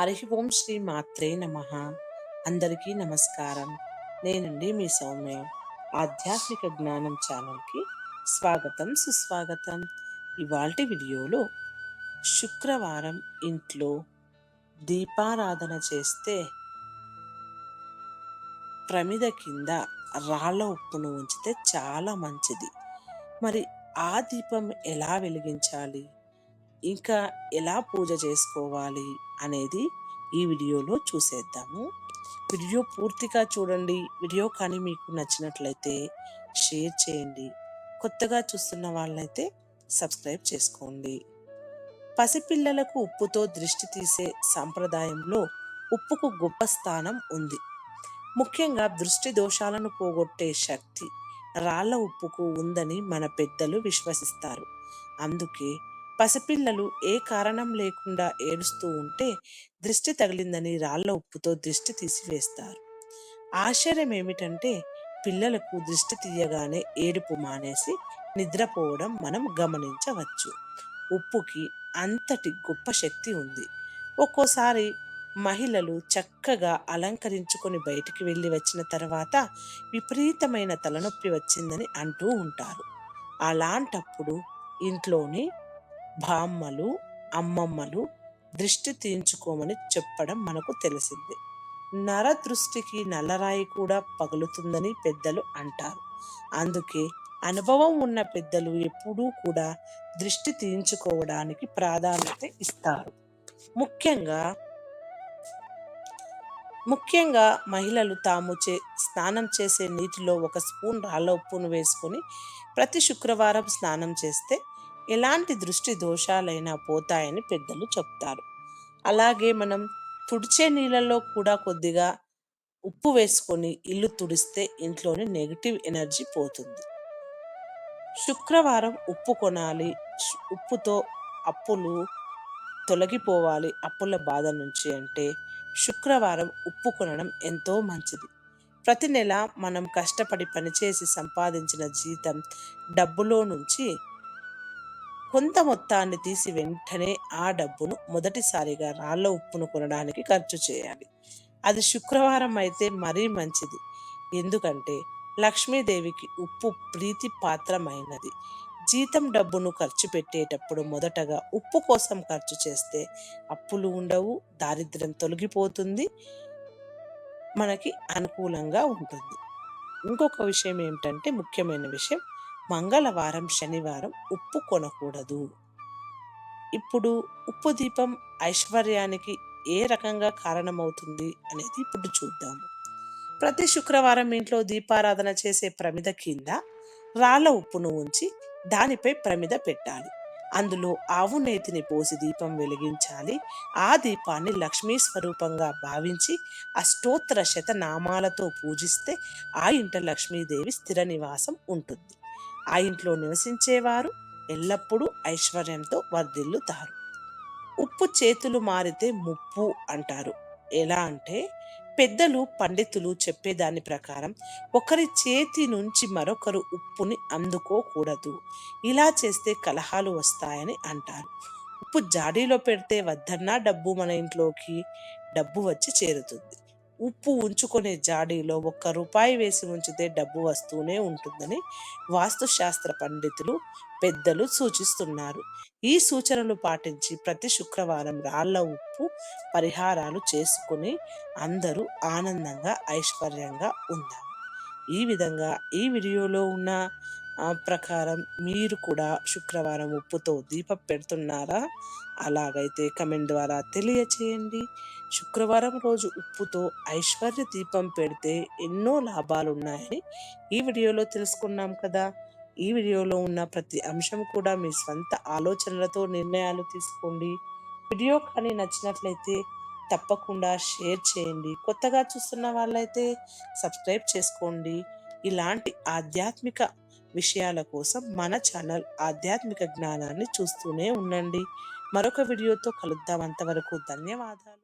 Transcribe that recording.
హరి ఓం శ్రీ మాత్రే నమ. అందరికీ నమస్కారం. నేనండి మీ సౌమ్య. ఆధ్యాత్మిక జ్ఞానం ఛానల్కి స్వాగతం సుస్వాగతం. ఇవాల్టి వీడియోలో శుక్రవారం ఇంట్లో దీపారాధన చేస్తే ప్రమిద కింద రాళ్ళ ఉప్పును ఉంచితే చాలా మంచిది. మరి ఆ దీపం ఎలా వెలిగించాలి? ఇంకా ఎలా పూజ చేసుకోవాలి? అనేది ఈ వీడియోలో చూసేద్దాము. వీడియో పూర్తిగా చూడండి. వీడియో కానీ మీకు నచ్చినట్లయితే షేర్ చేయండి. కొత్తగా చూస్తున్న వాళ్ళైతే సబ్స్క్రైబ్ చేసుకోండి. పసిపిల్లలకు ఉప్పుతో దృష్టి తీసే సాంప్రదాయంలో ఉప్పుకు గొప్ప స్థానం ఉంది. ముఖ్యంగా దృష్టి దోషాలను పోగొట్టే శక్తి రాళ్ళ ఉప్పుకు ఉందని మన పెద్దలు విశ్వసిస్తారు. అందుకే పసిపిల్లలు ఏ కారణం లేకుండా ఏడుస్తూ ఉంటే దృష్టి తగిలిందని రాళ్ళ ఉప్పుతో దృష్టి తీసివేస్తారు. ఆశ్చర్యం ఏమిటంటే పిల్లలకు దృష్టి తీయగానే ఏడుపు మానేసి నిద్రపోవడం మనం గమనించవచ్చు. ఉప్పుకి అంతటి గొప్ప శక్తి ఉంది. ఒక్కోసారి మహిళలు చక్కగా అలంకరించుకొని బయటికి వెళ్ళి వచ్చిన తర్వాత విపరీతమైన తలనొప్పి వచ్చిందని అంటూ ఉంటారు. అలాంటప్పుడు ఇంట్లోని బామ్మలు అమ్మమ్మలు దృష్టి తీయించుకోమని చెప్పడం మనకు తెలిసింది. నర దృష్టికి నల్లరాయి కూడా పగులుతుందని పెద్దలు అంటారు. అందుకే అనుభవం ఉన్న పెద్దలు ఎప్పుడూ కూడా దృష్టి తీయించుకోవడానికి ప్రాధాన్యత ఇస్తారు. ముఖ్యంగా ముఖ్యంగా మహిళలు తాము చే స్నానం చేసే నీటిలో ఒక స్పూన్ రాళ్ళ ఉప్పును వేసుకొని ప్రతి శుక్రవారం స్నానం చేస్తే ఎలాంటి దృష్టి దోషాలైనా పోతాయని పెద్దలు చెప్తారు. అలాగే మనం తుడిచే నీళ్ళలో కూడా కొద్దిగా ఉప్పు వేసుకొని ఇల్లు తుడిస్తే ఇంట్లోని నెగిటివ్ ఎనర్జీ పోతుంది. శుక్రవారం ఉప్పు కొనాలి. ఉప్పుతో అప్పులు తొలగిపోవాలి అప్పుల బాధ నుంచి అంటే శుక్రవారం ఉప్పు కొనడం ఎంతో మంచిది. ప్రతి నెల మనం కష్టపడి పనిచేసి సంపాదించిన జీతం డబ్బులో నుంచి కొంత మొత్తాన్ని తీసి వెంటనే ఆ డబ్బును మొదటిసారిగా రాళ్ళ ఉప్పును కొనడానికి ఖర్చు చేయాలి. అది శుక్రవారం అయితే మరీ మంచిది. ఎందుకంటే లక్ష్మీదేవికి ఉప్పు ప్రీతి పాత్రమైనది. జీతం డబ్బును ఖర్చు పెట్టేటప్పుడు మొదటగా ఉప్పు కోసం ఖర్చు చేస్తే అప్పులు ఉండవు దారిద్ర్యం తొలగిపోతుంది మనకి అనుకూలంగా ఉంటుంది. ఇంకొక విషయం ఏమిటంటే ముఖ్యమైన విషయం మంగళవారం శనివారం ఉప్పు కొనకూడదు. ఇప్పుడు ఉప్పు దీపం ఐశ్వర్యానికి ఏ రకంగా కారణమవుతుంది అనేది ఇప్పుడు చూద్దాము ప్రతి శుక్రవారం ఇంట్లో దీపారాధన చేసే ప్రమిద కింద రాళ్ళ ఉప్పును ఉంచి దానిపై ప్రమిద పెట్టాలి. అందులో ఆవు నేతిని పోసి దీపం వెలిగించాలి. ఆ దీపాన్ని లక్ష్మీ స్వరూపంగా భావించి అష్టోత్తర శతనామాలతో పూజిస్తే ఆ ఇంట లక్ష్మీదేవి స్థిర నివాసం ఉంటుంది. ఆ ఇంట్లో నివసించేవారు ఎల్లప్పుడూ ఐశ్వర్యంతో వర్ధిల్లుతారు. ఉప్పు చేతులు మారితే ముప్పు అంటారు. ఎలా అంటే పెద్దలు పండితులు చెప్పేదాని ప్రకారం ఒకరి చేతి నుంచి మరొకరు ఉప్పుని అందుకోకూడదు. ఇలా చేస్తే కలహాలు వస్తాయని అంటారు. ఉప్పు జాడీలో పెడితే వద్దన్నా డబ్బు మన ఇంట్లోకి డబ్బు వచ్చి చేరుతుంది. ఉప్పు ఉంచుకునే జాడీలో ఒక్క రూపాయి వేసి ఉంచితే డబ్బు వస్తూనే ఉంటుందని వాస్తుశాస్త్ర పండితులు పెద్దలు సూచిస్తున్నారు. ఈ సూచనలు పాటించి ప్రతి శుక్రవారం రాళ్ళ ఉప్పు పరిహారాలు చేసుకుని అందరూ ఆనందంగా ఐశ్వర్యంగా ఉందాం. ఈ విధంగా ఈ వీడియోలో ఉన్న ప్రకారం మీరు కూడా శుక్రవారం ఉప్పుతో దీపం పెడుతున్నారా? అలాగైతే కమెంట్ ద్వారా తెలియచేయండి. శుక్రవారం రోజు ఉప్పుతో ఐశ్వర్య దీపం పెడితే ఎన్నో లాభాలు ఉన్నాయని ఈ వీడియోలో తెలుసుకున్నాం కదా. ఈ వీడియోలో ఉన్న ప్రతి అంశం కూడా మీ స్వంత ఆలోచనలతో నిర్ణయాలు తీసుకోండి. వీడియో కానీ నచ్చినట్లయితే తప్పకుండా షేర్ చేయండి. కొత్తగా చూస్తున్న వాళ్ళైతే సబ్స్క్రైబ్ చేసుకోండి. ఇలాంటి ఆధ్యాత్మిక విషయాల కోసం మన ఛానల్ ఆధ్యాత్మిక జ్ఞానాన్ని చూస్తూనే ఉండండి. మరొక వీడియోతో కలుద్దాం. అంతవరకు ధన్యవాదాలు.